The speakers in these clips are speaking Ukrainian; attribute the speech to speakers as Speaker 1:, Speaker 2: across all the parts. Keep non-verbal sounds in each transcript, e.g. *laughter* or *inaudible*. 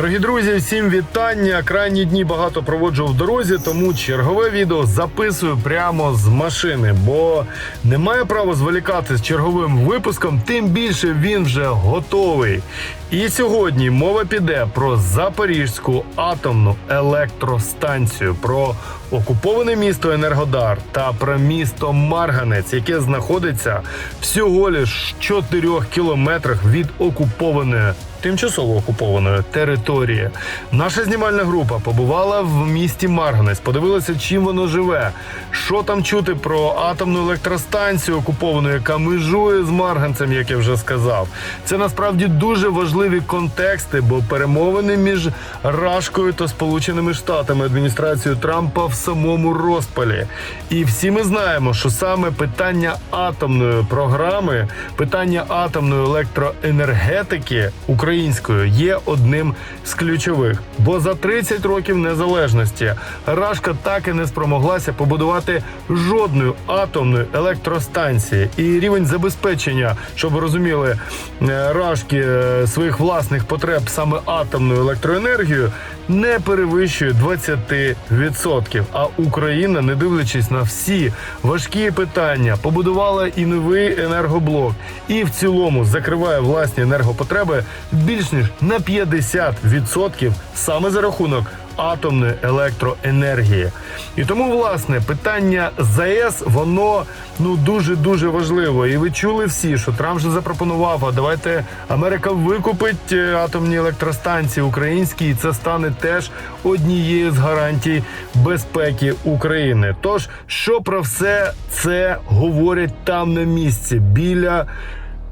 Speaker 1: Дорогі друзі, всім вітання. Крайні дні багато проводжу в дорозі, тому чергове відео записую прямо з машини, бо немає права зволікати з черговим випуском, тим більше він вже готовий. І сьогодні мова піде про Запорізьку атомну електростанцію, про окуповане місто Енергодар та про місто Марганець, яке знаходиться всього лиш 4 кілометрах від окупованої тимчасово окупованої території. Наша знімальна група побувала в місті Марганець, подивилася, чим воно живе, що там чути про атомну електростанцію окуповану, яка межує з Марганцем, як я вже сказав. Це насправді дуже важливі контексти, бо перемовини між Рашкою та Сполученими Штатами адміністрацією Трампа самому розпалі. І всі ми знаємо, що саме питання атомної програми, питання атомної електроенергетики українською є одним з ключових. Бо за 30 років незалежності Рашка так і не спромоглася побудувати жодної атомної електростанції. І рівень забезпечення, щоб розуміли, е, Рашки е, своїх власних потреб саме атомною електроенергією не перевищує 20%. А Україна, не дивлячись на всі важкі питання, побудувала і новий енергоблок, і в цілому закриває власні енергопотреби більш ніж на 50% саме за рахунок атомної електроенергії. І тому, власне, питання ЗАЕС воно ну дуже дуже важливо. І ви чули всі, що Трамп вже запропонував. А давайте Америка викупить е, атомні електростанції українські, і це стане теж однією з гарантій безпеки України. Тож, що про все це говорять там на місці біля.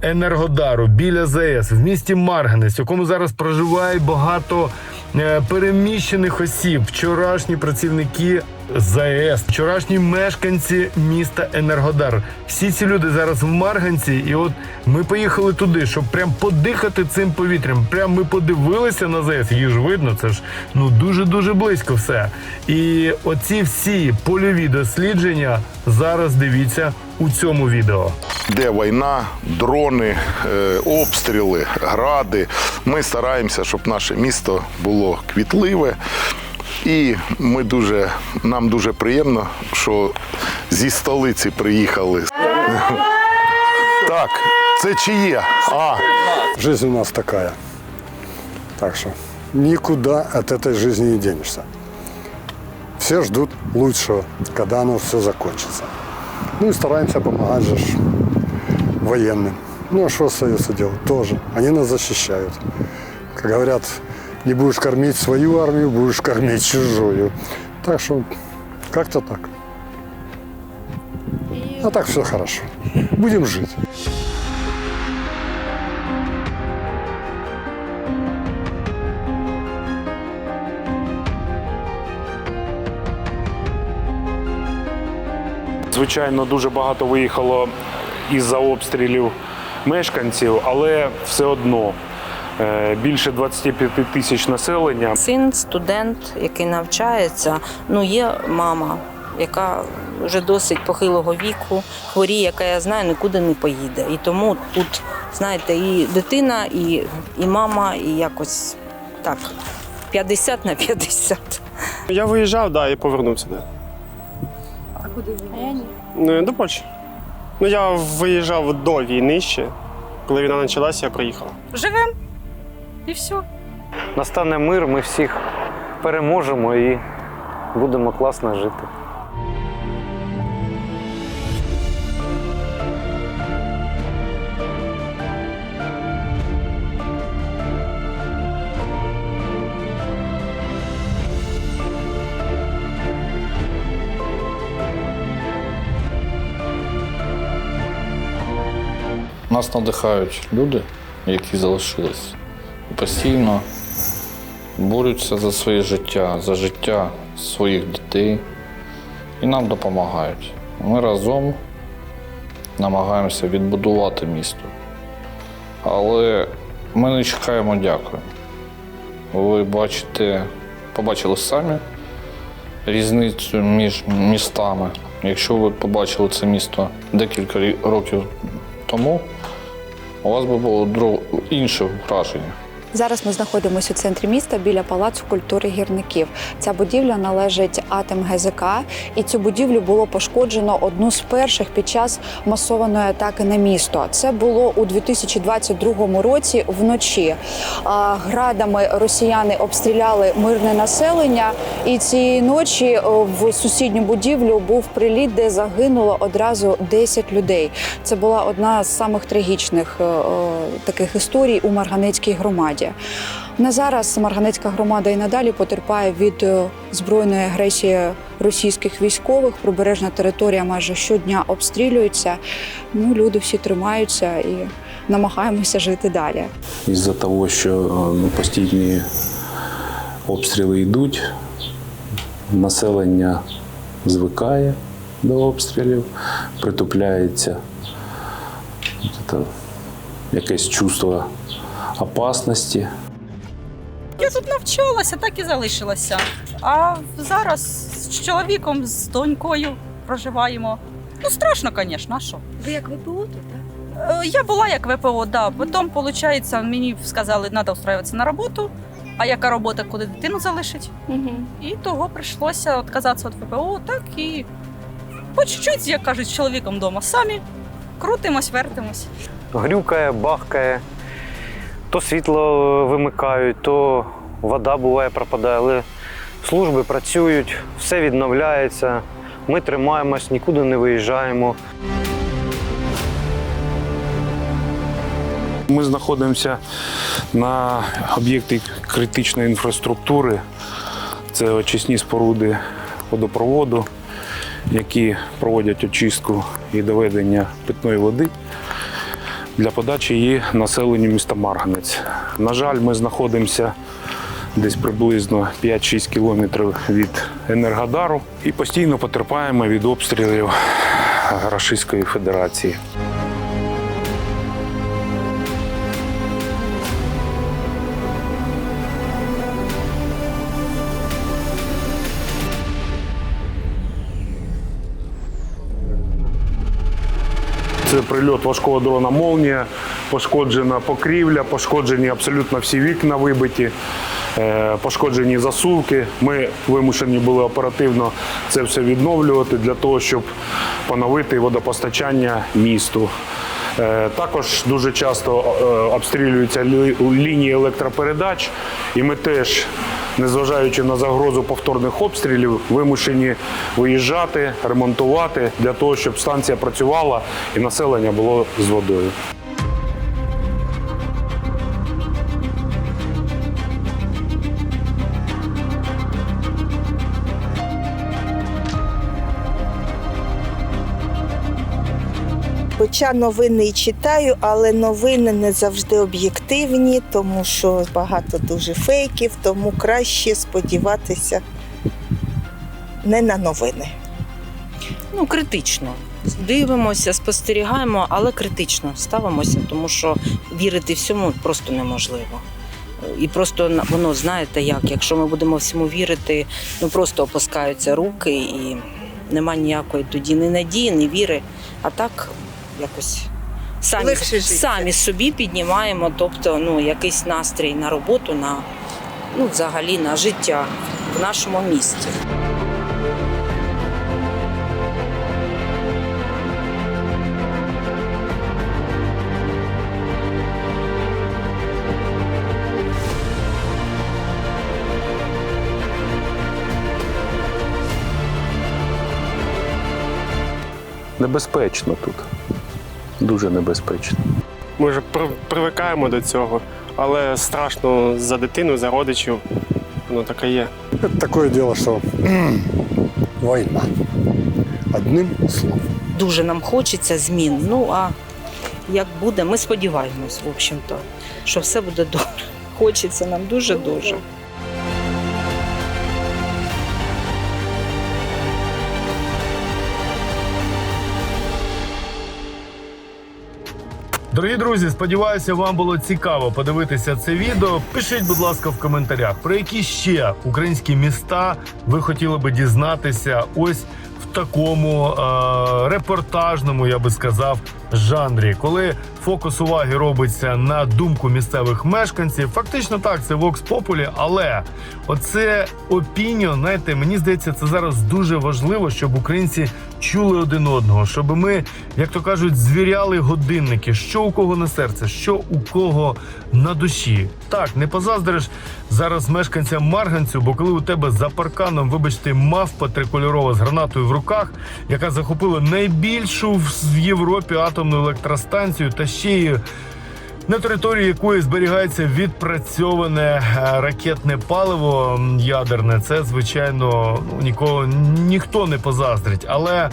Speaker 1: Енергодару біля ЗС в місті Марганець, в якому зараз проживає багато е, переміщених осіб, вчорашні працівники ЗАЕС, вчорашні мешканці міста Енергодар. Всі ці люди зараз в Марганці, і от ми поїхали туди, щоб прям подихати цим повітрям. Прям ми подивилися на ЗАЕС. Її ж видно, це ж ну дуже дуже близько все. І оці всі польові дослідження зараз дивіться у цьому відео.
Speaker 2: Де війна, дрони, е, обстріли, гради. Ми стараємося, щоб наше місто було квітливе. І ми дуже, нам дуже приємно, що зі столиці приїхали. *laughs* Так, це чиє? А,
Speaker 3: Жизнь у нас такая. Так что никуда от этой жизни не денешься. Все ждут лучшего, когда оно все закончится. Ну и стараемся помогать же ж военным. Ну а что остается делать? Тоже. Они нас защищают. Как говорят, не будешь кормить свою армию, будешь кормить чужую. Так что как-то так. А так все хорошо. Будем жить.
Speaker 4: Звичайно, дуже багато виїхало із-за обстрілів мешканців, але все одно більше 25 тисяч населення.
Speaker 5: Син, студент, який навчається, ну є мама, яка вже досить похилого віку, хворіє, яка я знаю, нікуди не поїде. І тому тут, знаєте, і дитина, і, і мама, і якось так, 50 на 50.
Speaker 6: Я виїжджав, да, і повернувся. Да.
Speaker 5: А куди ви?
Speaker 6: Е, До Польщі. Ну, я виїжджав до війни ще. Коли війна почалася, я приїхав.
Speaker 7: Живем і все.
Speaker 8: настане мир, ми всіх переможемо і будемо класно жити.
Speaker 9: Нас надихають люди, які залишились, постійно борються за своє життя, за життя своїх дітей і нам допомагають. Ми разом намагаємося відбудувати місто. Але ми не чекаємо дякую. Ви бачите, побачили самі різницю між містами. Якщо ви побачили це місто декілька років тому, у вас би було інше враження.
Speaker 10: Зараз ми знаходимося у центрі міста біля Палацу культури гірників. Ця будівля належить АТМ ГЗК, і цю будівлю було пошкоджено одну з перших під час масованої атаки на місто. Це було у 2022 році вночі. Градами росіяни обстріляли мирне населення, і цієї ночі в сусідню будівлю був приліт, де загинуло одразу 10 людей. Це була одна з самих трагічних е, е, таких історій у Марганецькій громаді. На зараз Марганецька громада і надалі потерпає від е, збройної агресії російських військових. Прибережна територія майже щодня обстрілюється. Ну, люди всі тримаються і намагаємося жити далі.
Speaker 11: із-за того, що е, ну, постійні обстріли йдуть, населення звикає до обстрілів, притупляється якесь чувство опасності.
Speaker 7: Я тут навчалася, так і залишилася. А зараз з чоловіком, з донькою проживаємо. Ну, страшно, звісно, а що?
Speaker 10: Ви як ВПО тут, так?
Speaker 7: Е, Я була як ВПО, да. Потім, виходить, мені сказали, що треба устроюватися на роботу. А яка робота, куди дитину залишить?
Speaker 10: Угу.
Speaker 7: І того прийшлося відказатися від ВПО, так і по чуть-чуть, як кажуть, з чоловіком вдома самі крутимось, вертимось.
Speaker 8: Грюкає, бахкає, то світло вимикають, то вода буває пропадає, але служби працюють, все відновляється. Ми тримаємось, нікуди не виїжджаємо.
Speaker 4: Ми знаходимося на об'єкті критичної інфраструктури. Це очисні споруди водопроводу, які проводять очистку і доведення питної води для подачі її населенню міста Марганець. На жаль, ми знаходимося десь приблизно 5-6 кілометрів від Енергодару і постійно потерпаємо від обстрілів Російської Федерації. Це прильот важкого дрона Молнія, пошкоджена покрівля, пошкоджені абсолютно всі вікна вибиті, е, пошкоджені засувки. Ми вимушені були оперативно це все відновлювати для того, щоб поновити водопостачання місту. Е, Також дуже часто е, обстрілюються лінії електропередач, і ми теж, незважаючи на загрозу повторних обстрілів, вимушені виїжджати, ремонтувати для того, щоб станція працювала і населення було з водою.
Speaker 12: Хоча новини і читаю, але новини не завжди об'єктивні, тому що багато дуже фейків, тому краще сподіватися не на новини.
Speaker 5: Ну, критично. Дивимося, спостерігаємо, але критично ставимося, тому що вірити всьому просто неможливо. І просто воно, знаєте як, якщо ми будемо всьому вірити, ну просто опускаються руки і нема ніякої тоді ні надії, ні віри. А так якось самі,
Speaker 12: Легше
Speaker 5: самі собі піднімаємо, тобто ну, якийсь настрій на роботу, на ну, взагалі на життя в нашому місті.
Speaker 4: Небезпечно тут. Дуже небезпечно.
Speaker 6: Ми вже при- привикаємо до цього, але страшно за дитину, за родичів. Воно таке є.
Speaker 3: Это такое дело, что *clears throat* война. Одним словом.
Speaker 5: дуже нам хочеться змін. Ну а як буде, ми сподіваємось, в общем-то, що все буде добре. Хочеться нам дуже дуже.
Speaker 1: Дорогі друзі, сподіваюся, вам було цікаво подивитися це відео. Пишіть, будь ласка, в коментарях, про які ще українські міста ви хотіли би дізнатися ось в такому е, репортажному, я би сказав, жанрі, коли фокус уваги робиться на думку місцевих мешканців. Фактично так, це Vox Populi, але оце опініо, знаєте, мені здається, це зараз дуже важливо, щоб українці чули один одного, щоб ми, як то кажуть, звіряли годинники, що у кого на серце, що у кого на душі. Так, не позаздриш зараз мешканцям Марганцю, бо коли у тебе за парканом, вибачте, мавпа трикольорова з гранатою в руках, яка захопила найбільшу в Європі атомну електростанцію та ще й на території якої зберігається відпрацьоване е, ракетне паливо ядерне, це звичайно ну, нікого ніхто не позаздрить. Але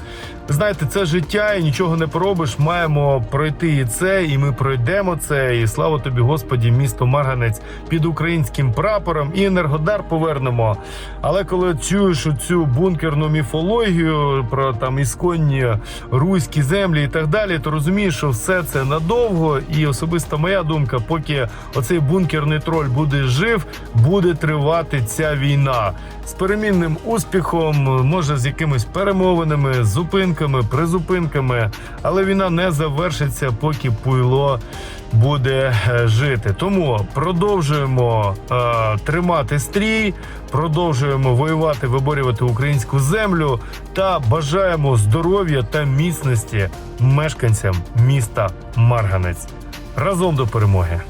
Speaker 1: знаєте, це життя і нічого не поробиш. Маємо пройти і це, і ми пройдемо це. І слава тобі, Господі, місто Марганець під українським прапором і енергодар повернемо. Але коли чуєш цю бункерну міфологію про там ісконні руські землі і так далі, то розумієш, що все це надовго, і особисто моя думка, поки оцей бункерний троль буде жив, буде тривати ця війна з перемінним успіхом, може з якимись перемовинами, зупинками, призупинками, але війна не завершиться, поки пуйло буде е, жити. Тому продовжуємо е, тримати стрій, продовжуємо воювати, виборювати українську землю та бажаємо здоров'я та міцності мешканцям міста Марганець. Разом до перемоги!